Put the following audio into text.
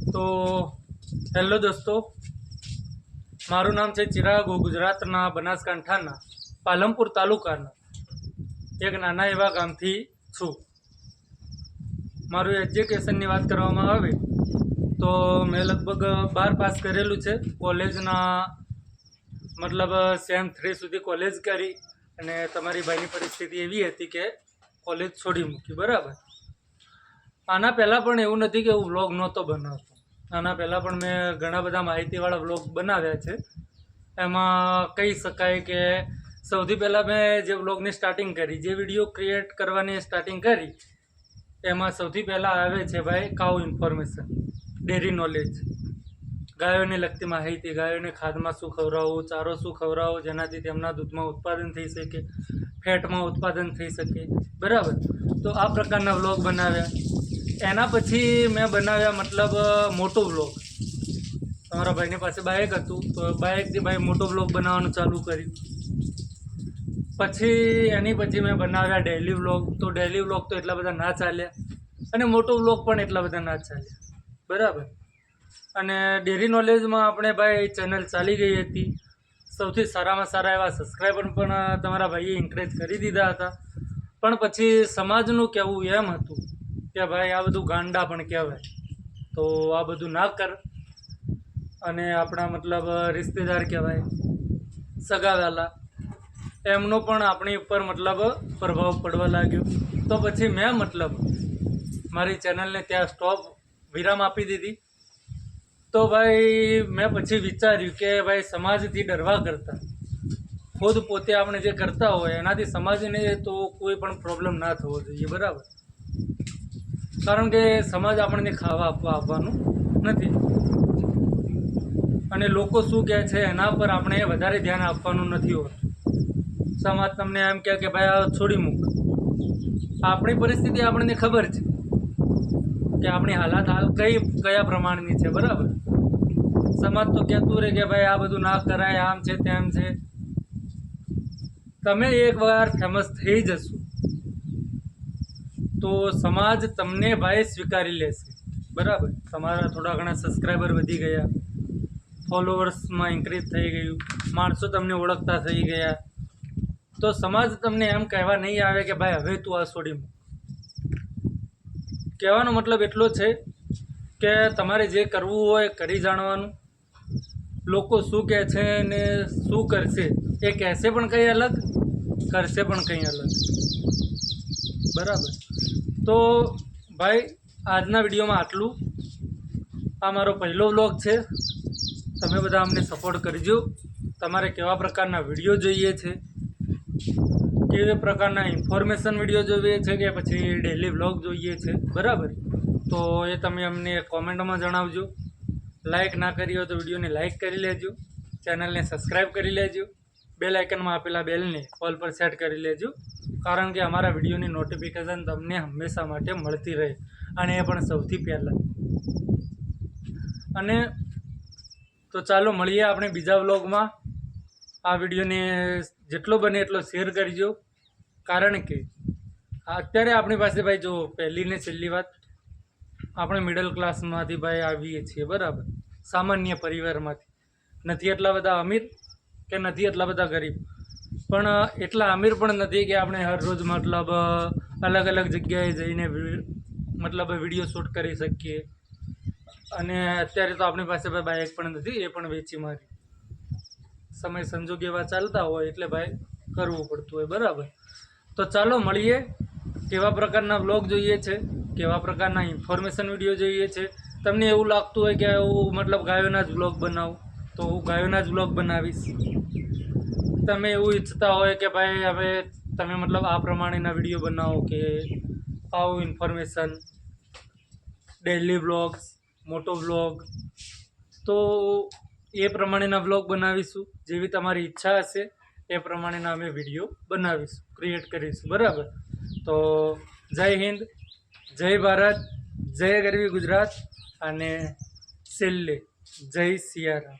તો, હેલો દોસ્તો. મારું નામ છે ચિરાગો ગુજરાતના બનાસકાંઠાના, પાલનપુર તાલુકાના. એક નાના એવા ગામથી છું. મારું એજ્યુકેશનની વાત કરવામાં આવે, તો મેં લગભગ બાર પાસ કરેલું છે. કોલેજના, મતલબ સેમ થ્રી સુધી કોલેજ કરી અને તમારી ભાઈની પરિસ્થિતિ એવી હતી કે કોલેજ છોડી મૂકી, બરાબર? આના પહેલાં પણ એવું નથી કે હું વ્લોગ નહોતો બનાવતો. આના પહેલાં પણ મેં ઘણા બધા માહિતીવાળા વ્લોગ બનાવ્યા છે. એમાં કહી શકાય કે સૌથી પહેલાં મેં જે વ્લોગની સ્ટાર્ટિંગ કરી, જે વીડિયો ક્રિએટ કરવાની સ્ટાર્ટિંગ કરી, એમાં સૌથી પહેલાં આવે છે ભાઈ કાઉ ઇન્ફોર્મેશન ડેરી નોલેજ ગાયોને લગતી માહિતી, ગાયોને ખાદમાં શું ખવડાવવું, ચારો શું ખવડાવવો જેનાથી તેમના દૂધમાં ઉત્પાદન થઈ શકે, ફેટમાં ઉત્પાદન થઈ શકે. બરાબર? તો આ પ્રકારના વ્લોગ બનાવ્યા. એના પછી મેં બનાવ્યા મતલબ મોટો વ્લોગ તમારા ભાઈની પાસે બાઇક હતું, તો બાઇકથી ભાઈ મોટો વ્લોગ બનાવવાનું ચાલુ કર્યું. પછી એની પછી મેં બનાવ્યા ડેલી વ્લોગ તો ડેલી વ્લોગ તો એટલા બધા ના ચાલ્યા. અને મોટો વ્લોગ પણ એટલા બધા ના ચાલ્યા. બરાબર? અને ડેરી નોલેજમાં આપણે ભાઈ ચેનલ ચાલી ગઈ હતી. સૌથી સારામાં સારા એવા સબસ્ક્રાઈબર પણ તમારા ભાઈએ ઇન્કરેજ કરી દીધા હતા. પણ પછી સમાજનું કહેવું એમ હતું કે ભાઈ આ બધું ગાંડા પણ કહેવાય. તો આ બધું ના કર. અને આપણા મતલબ રિશ્તેદાર કહેવાય, સગાવાલા. એમનો પણ આપણી ઉપર મતલબ પ્રભાવ પડવા લાગ્યો. તો પછી મેં મતલબ મારી ચેનલને ત્યાં સ્ટોપ વિરામ આપી દીધી. તો ભાઈ મેં પછી વિચાર્યું કે ભાઈ સમાજથી ડરવા કરતાં. ખુદ પોતે આપણે જે કરતા હોય એનાથી સમાજને તો કોઈ પણ પ્રોબ્લેમ ના થવો જોઈએ, બરાબર? કારણ કે સમાજ આપણને ખાવા આપવા આપવાનું નથી. અને લોકો શું કહે છે, એના પર આપણે વધારે ધ્યાન આપવાનું નથી હોતું. સમાજ તમને એમ કહે કે ભાઈ, આ છોડી મૂક. આપણી પરિસ્થિતિ આપણને ખબર છે કે આપણી હાલાત હાલ કઈ, કયા પ્રમાણની છે, બરાબર? સમાજ તો કહેતું રહે કે ભાઈ, આ બધું ના કરાય, આમ છે તેમ છે. તમે એકવાર ફેમસ થઈ જશો. તો સમાજ તમને ભાઈ સ્વીકારી લેશે. બરાબર? તમારા થોડા ઘણા સબસ્ક્રાઈબર વધી ગયા. ફોલોવર્સમાં ઇન્ક્રીઝ થઈ ગયું. માણસો તમને ઓળખતા થઈ ગયા. તો સમાજ તમને એમ કહેવા નહીં આવે કે ભાઈ હવે તું આ છોડી મૂક કહેવાનો મતલબ એટલો છે કે તમારે જે કરવું હોય કરી જાણવાનું. લોકો શું કહે છે ને શું કરશે એ કહેશે પણ કંઈ અલગ, કરશે પણ કંઈ અલગ. બરાબર? તો ભાઈ, આજના વિડીયોમાં આટલું. આ મારો પહેલો વ્લોગ છે. તમે બધા અમને સપોર્ટ કરજો. તમારે કેવા પ્રકારના વીડિયો જોઈએ છે? કેવા પ્રકારના ઇન્ફોર્મેશન વીડિયો જોઈએ છે કે પછી ડેલી વ્લોગ જોઈએ છે? બરાબર? તો એ તમે અમને કોમેન્ટમાં જણાવજો. લાઇક ના કરી હોય તો વિડીયોને લાઇક કરી લેજો. ચેનલને સબસ્ક્રાઈબ કરી લેજો. બેલ આઇકનમાં આપેલા બેલને ઓલ પર સેટ કરી લેજો, કારણ કે અમારા વિડીયોની નોટિફિકેશન તમને હંમેશા માટે મળતી રહે, અને એ પણ સૌથી પહેલાં. અને તો ચાલો મળીએ આપણે બીજા વ્લોગમાં. આ વિડીયોને જેટલો બને એટલો શેર કરજો, કારણ કે અત્યારે આપણી પાસે ભાઈ જો પહેલી ને છેલ્લી વાત, આપણે મિડલ ક્લાસમાંથી ભાઈ આવીએ છીએ, બરાબર? સામાન્ય પરિવારમાંથી. નથી એટલા બધા અમીર? કે નથી એટલા બધા ગરીબ. પણ એટલા અમીર પણ નથી કે આપણે હરરોજ મતલબ અલગ અલગ જગ્યાએ જઈને મતલબ વીડિયો શૂટ કરી શકીએ. અને અત્યારે તો આપણી પાસે ભાઈ બાઇક પણ નથી, એ પણ વેચી મારી. સમય સંજોગ એવા ચાલતા હોય એટલે ભાઈ કરવું પડતું હોય, બરાબર. તો ચાલો મળીએ. કેવા પ્રકારના વ્લોગ જોઈએ છે, કેવા પ્રકારના ઇન્ફોર્મેશન વીડિયો જોઈએ છે. તમને એવું લાગતું હોય કે હું મતલબ ગાયોના જ વ્લોગ બનાવું. તો હું ગાયોના જ વ્લોગ બનાવીશ. તમે એવું ઈચ્છતા હોય કે ભાઈ હવે તમે મતલબ આ પ્રમાણેના વીડિયો બનાવો કે આવું ઇન્ફોર્મેશન ડેલી વ્લોગ્સ મોટો વ્લોગ તો એ પ્રમાણેના વ્લોગ બનાવીશું. જેવી તમારી ઈચ્છા હશે, એ પ્રમાણેના અમે વીડિયો બનાવીશું ક્રિએટ કરીશું. બરાબર? તો જય હિન્દ, જય ભારત, જય ગરવી ગુજરાત અને છેલ્લે જય સિયારામ